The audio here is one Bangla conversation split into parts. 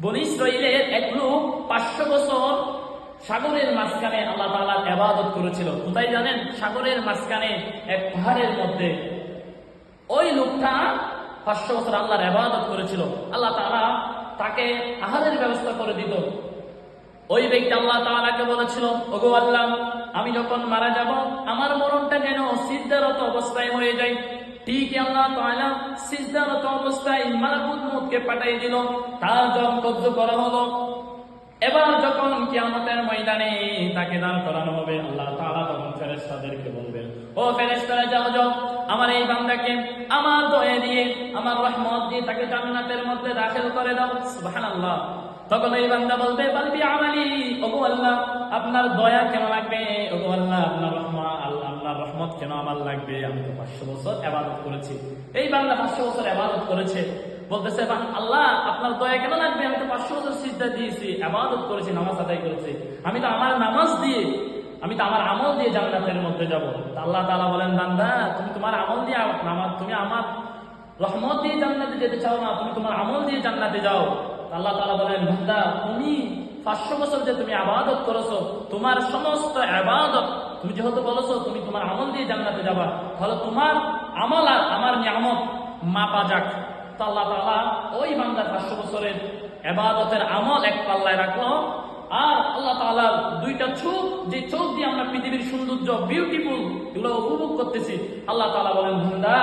বনি ইসরাইলের এক লোক পাঁচশো বছর সাগরের মাঝখানে আল্লাহ তাআলার ইবাদত করেছিল। কোথায় জানেন? সাগরের মাঝখানে এক পাহাড়ের মধ্যে। ওই লোকটা পাঁচশো বছর আল্লাহর ইবাদত করেছিল। আল্লাহ তাআলা তাকে আহারের ব্যবস্থা করে দিত। ওই ব্যক্তি আল্লাহ তাআলাকে বলেছিল, ওগো আল্লাহ, আমি যখন মারা যাব, আমার মরণটা যেন সিদ্ধারত অবস্থায় হয়ে যায়। ঠিক আল্লাহ তাআলা সিদ্ধারত অবস্থায় মালাকুত মউতকে পাঠিয়ে দিল তার যখন কব্জ করা হলো এবার যখন কিয়ামতের ময়দানে তাকে দান করানো হবে আল্লাহ তাআলা তখন ফেরেশতাদেরকে বলবেন ও ফেরেশতারা যাও যাও আমার এই বান্দাকে আমার দয়া দিয়ে, আমার রহমত দিয়ে তাকে জান্নাতের মধ্যে দাখিল করে দাও। সুবহানাল্লাহ। তখন এই বান্দা বলবে, বলবি আমালি ওগো আল্লাহ আপনার দয়া কেন লাগবে? আল্লাহ আপনার রহমত আল্লাহ, আপনার রহমত কেন আমার লাগবে? আমি তো পাঁচশো বছর এবাদত করেছি। এই বান্দা পাঁচশো বছর এবাদত করেছে। বলতেছে আল্লাহ, আপনার দয়া কেন লাগবে? আমি তো পাঁচশো বছর সিদ্ধা দিয়েছি এবাদত করেছি, নামাজ আদায় করেছি। আমি তো আমার নামাজ দিয়ে, আমি তো আমার আমল দিয়ে জান্নাতের মধ্যে যাব। আল্লাহ তালা বলেন, বান্দা, তুমি তোমার আমল দিয়ে নামাজ তুমি আমার রহমত দিয়ে জান্নাতে যেতে চাও না, তুমি তোমার আমল দিয়ে জান্নাতে যাও। আল্লাহ তালা বলেন, বান্দা, তুমি পাঁচশো বছর যে তুমি আবাদত করেছ, তোমার সমস্ত আবাদত তুমি যেহেতু বলেছ, তুমি তোমার আমল দিয়ে জান্নাতে যাবা। তাহলে তোমার আমল আর আমার নিয়ামত মাপা যাক। আল্লাহ তাআলা ওই বান্দার পাঁচশো বছরের এবাদতের আমল এক পাল্লায় রাখল। আর আল্লাহ তাআলার দুইটা চোখ, যে চোখ দিয়ে আমরা পৃথিবীর সৌন্দর্য বিউটিফুল এগুলো উপভোগ করতেছি, আল্লাহ তাআলা বলেন বান্দা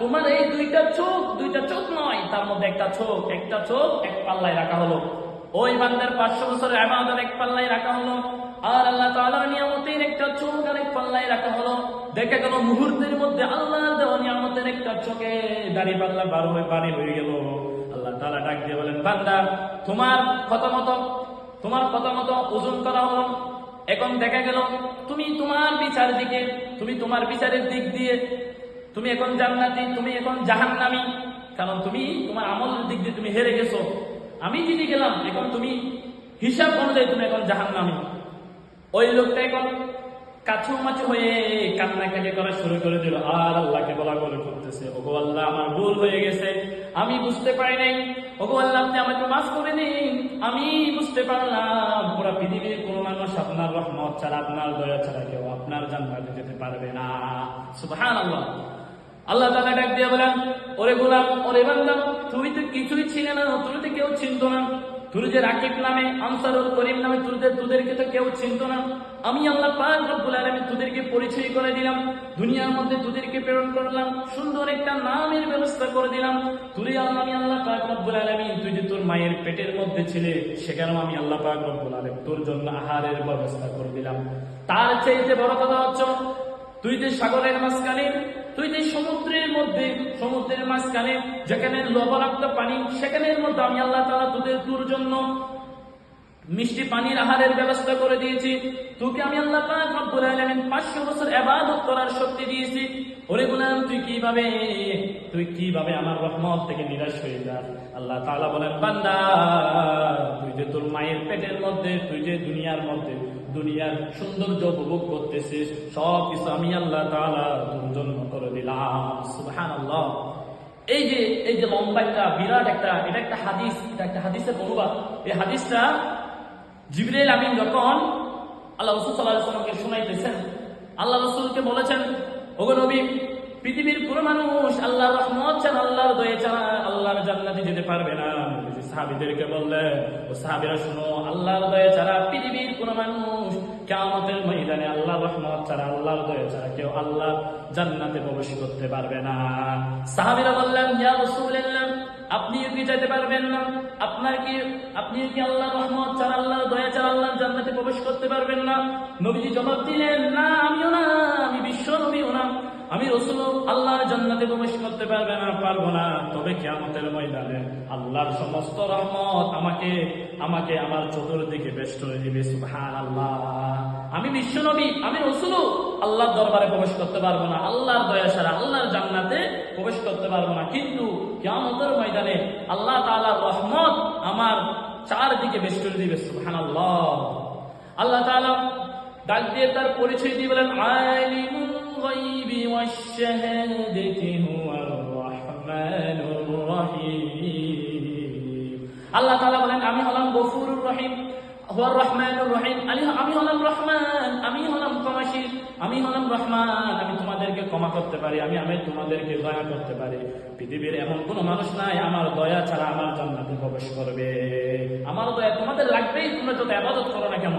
তোমার এই দুইটা চোখ দুইটা চোখ নয়, তার মধ্যে একটা চোখ একটা চোখ এক পাল্লায় রাখা হলো। ওই বান্দার পাঁচশো বছরের আবাদত এক পাল্লায় রাখা হলো। আর আল্লাহ তাআলার নিয়ামতের একটা চোখ আর এক পাল্লায় রাখা হলো। দেখা গেল মুহূর্তের মধ্যে আল্লাহর দেওয়া নিয়ামতের একটা চোখে দাঁড়িয়ে পাল্লা বার হয়ে বাড়ি হয়ে গেল। আল্লাহ তাআলা ডাক দিয়ে বলেন, বান্দা, তোমার কথা মতো, তোমার কথা মতো ওজন করা হলো। এখন দেখা গেল তুমি তোমার বিচার দিকে, তুমি তোমার বিচারের দিক দিয়ে, তুমি এখন জান্নাতি, তুমি এখন জাহান্নামি। কারণ তুমি তোমার আমলের দিক দিয়ে তুমি হেরে গেছো। আমি জিতে গেলাম, এখন তুমি হিসাব অনুযায়ী তুমি এখন জাহান্নামি। ওই লোকটা এখন কাছু মাছু হয়ে কান্নাকাটি করা শুরু করে দিল। আর আল্লাহকে বলা করে করতেছে, ওগো আল্লাহ, আমার ভুল হয়ে গেছে। আমি বুঝতে পারি নাই। ওগো আল্লাহ, আপনি আমাকে মাফ করে দিন। আমি বুঝতে পারলাম, পুরো পৃথিবীর কোনো মানুষ আপনার রহমত ছাড়া, আপনার দয়া ছাড়া কেউ আপনার জান্নাতে যেতে পারবে না। সুবহানাল্লাহ। আল্লাহ তাআলা ডাক দিয়ে বলেন, ওরে গোলাম, ওরে বান্দা তুই তো কিছুই ছিলে না তুই তো কেউ চিনত না। তুই যে রাকিব নামে আনসারুল করিম নামে তোদের তোদেরকে তো কেউ চিনত না। আমি আল্লাহ পাক রব্বুল আলামিন তোদেরকে পরিচয় করে দিলাম, দুনিয়ার মধ্যে তোদেরকে প্রেরণ করলাম, সুন্দর একটা নামের ব্যবস্থা করে দিলাম। তুই আল্লাহ আমি আল্লাহ পাক রব্বুল আলামিন, তুই যে তোর মায়ের পেটের মধ্যে ছিলে, সেখানেও আমি আল্লাহ পাক রব্বুল আলামিন তোর জন্য আহারের ব্যবস্থা করে দিলাম। তার চাইতে বড় কথা হচ্ছে, তুই যে সাগরের মাঝখানে মাঝখানে, যেখানে লবণাক্ত পানি, সেখানের মধ্যে আমি আল্লাহ তাআলা তোদের তোর জন্য মিষ্টি পানির আহারের ব্যবস্থা করে দিয়েছি। তোকে আমি আল্লাহ পাক রব্বুল আলামিন 500 বছর ইবাদত করার শক্তি দিয়েছি। ওরে তুই কীভাবে তুই কীভাবে আমার রহমত থেকে নিরাশ হয়ে যা আল্লাহ তাআলা বলেন, বান্দা, তুই যে তোর মায়ের পেটের মধ্যে, তুই যে দুনিয়ার মধ্যে, দুনিয়ার সৌন্দর্য উপভোগ করতেছিস সব কিছু আমি আল্লাহ তাআলা তোর জন্য করে দিলাম। সুবহানাল্লাহ। এই যে এই যে লম্বা একটা, বিরাট একটা, এটা একটা হাদিস, এটা একটা হাদিসের অনুবাদ। এই হাদিসটা জিবরাইল আমিন যখন আল্লাহ রসুল সাল্লাহ সাল্লামকে শুনাইতেছেন, আল্লাহ রসুলকে বলেছেন, ওগো নবী পৃথিবীর কোন মানুষ আল্লাহর রহমত ছাড়া আল্লাহর দয়ে ছাড়া আল্লাহর জান্নাতে যেতে পারবে না। সাহাবীদেরকে বললেন, ও সাহাবীরা, শুনো, আল্লাহর ছাড়া পৃথিবীর মানুষ কিয়ামতের ময়দানে আল্লাহর রহমত ছাড়া, আল্লাহর দয়ে ছাড়া কেউ আল্লাহ জান্নাতে প্রবেশ করতে পারবে না। সাহাবীরা ইয়া আপনিও কি যেতে পারবেন না? আপনার কি, আপনি কি আল্লাহ রহমত ছাড়া আল্লাহ দয়া ছাড়া আল্লাহ জান্নাতে প্রবেশ করতে পারবেন না? নবীজি জবাব দিলেন, না, আমিও না, আমি বিশ্ব নবীও না। আমি রসুল আল্লাহর জান্নাতে প্রবেশ করতে পারবে না, পারব না। তবে কিয়ামতের ময়দানে আল্লাহর সমস্ত রহমত আমাকে আমাকে আমার চতুর্দিকে বেষ্টনে দিবে, সুবহানাল্লাহ। আমি বিশ্ব নবী, আমি রসুল। আল্লাহর দরবারে প্রবেশ করতে পারব না, আল্লাহর দয়া ছাড়া আল্লাহর জান্নাতে প্রবেশ করতে পারব না। কিন্তু কিয়ামতের ময়দানে আল্লাহ তাআলার রহমত আমার চারদিকে বেষ্টনে দিবে, সুবহানাল্লাহ। আল্লাহ আল্লাহ তাআলা ডাক দিয়ে তার পরিচয় দিয়ে বলেন আলিমুল গায়বি ওয়াশ-শাহাদাতি হুয়ার রহমানুর রহিম আল্লাহ তাআলা বলেন, আমি হলাম গফুরুর রহিম হুয়ার রহমানুর রহিম। আলী, আমি হলাম রহমান, আমি হলাম ক্ষমাশীল, আমি হলাম রহমান। আমি তোমাদেরকে ক্ষমা করতে পারি, আমি আমি তোমাদেরকে দয়া করতে পারি। পৃথিবীর এমন কোনো মানুষ নাই, আমার দয়া ছাড়া আমার জান্নাতে প্রবেশ করবে। আমার দয়া তোমাদের লাগবেই, তোমরা যত আবাদত করো না কেন?